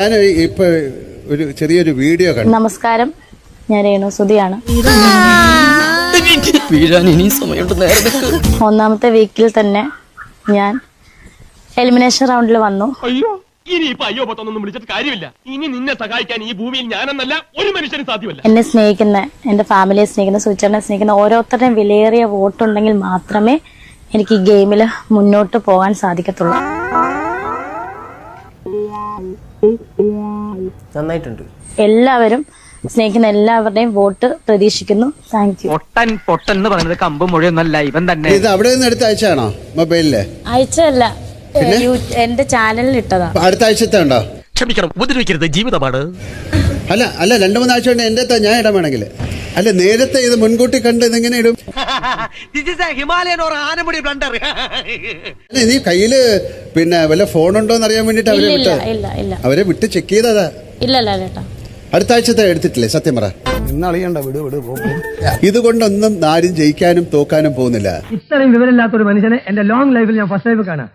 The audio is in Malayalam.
ഞാൻ ഇപ്പൊ ഒരു ചെറിയൊരു വീഡിയോ കണ്ടു. നമസ്കാരം. ഞാൻ രേണു സുധിയാണ്. വീഴാൻ ഇനി സമയമുണ്ട് നേരെ നിൽക്ക്. ഒന്നാമത്തെ വീക്കിൽ തന്നെ ഞാൻ എലിമിനേഷൻ റൗണ്ടിൽ വന്നു. അയ്യോ ഇനി ഇപ്പൊ അയ്യോ പത്തൊന്നും വിളിച്ചിട്ട് കാര്യമില്ല. ഇനി നിന്നെ സഹായിക്കാൻ ഈ ഭൂമിയിൽ ഞാനെന്നല്ല ഒരു മനുഷ്യനും സാധ്യമല്ല. എന്നെ സ്നേഹിക്കുന്ന എന്റെ ഫാമിലിയെ സ്നേഹിക്കുന്ന സുചേട്ടനെ സ്നേഹിക്കുന്ന ഓരോരുത്തരുടെയും വിലയേറിയ വോട്ടുണ്ടെങ്കിൽ മാത്രമേ എനിക്ക് ഈ ഗെയിമിൽ മുന്നോട്ട് പോകാൻ സാധിക്കത്തുള്ളൂ. നന്നായിട്ടുണ്ട്. എല്ലാവരും സ്നേഹിക്കുന്ന എല്ലാവരുടെയും വോട്ട് പ്രതീക്ഷിക്കുന്നു. താങ്ക് യു പൊട്ടൻ പൊട്ടൻ എന്ന് പറയുന്നത് കമ്പ് മുഴുവനല്ല ഇവൻ തന്നെ. ഇത് അവിടെ നിന്ന് എടുത്ത് അയച്ചാണോ മൊബൈലിൽ? അയച്ചല്ല എന്റെ ചാനലിൽ ഇട്ടതാ. അടുത്ത ആഴ്ചത്തെ ഉണ്ടോ? ക്ഷമിക്കണം ഉപദ്രവിക്കരുത് ജീവിതമാണ് അല്ല അല്ല രണ്ടു മൂന്നാഴ്ച കൊണ്ട് എന്റെ അടുത്താ ഞാൻ ഇടാൻ വേണമെങ്കിൽ. അല്ല നേരത്തെ ഇത് മുൻകൂട്ടി കണ്ട് ഇതെങ്ങനെ ഇടും? ഹിമാലയൻ ഓർ ആനമുടി ബ്ലണ്ടർ അല്ല, നീ കയ്യിൽ പിന്നെ വല്ല ഫോൺ എന്ന് അറിയാൻ വേണ്ടിട്ട് അവരെ വിട്ടു ഇല്ല ഇല്ല ഇല്ല. അവരെ വിട്ട് ചെക്ക് ചെയ്തതാ? ഇല്ല ഇല്ല ചേട്ടാ അടുത്ത ആഴ്ചത്തെ എടുത്തിട്ടില്ലേ? സത്യം പറ. ഇന്നളിയണ്ട വിട് വിട് പോ, പോ. ഇതുകൊണ്ടൊന്നും ആരും ജയിക്കാനും തോക്കാനും പോകുന്നില്ല. ഇത്രയും വിവരമില്ലാത്ത ഒരു മനുഷ്യനെ എന്റെ ലോങ് ലൈഫിൽ ഞാൻ ഫസ്റ്റ് ലൈഫ് കാണാം.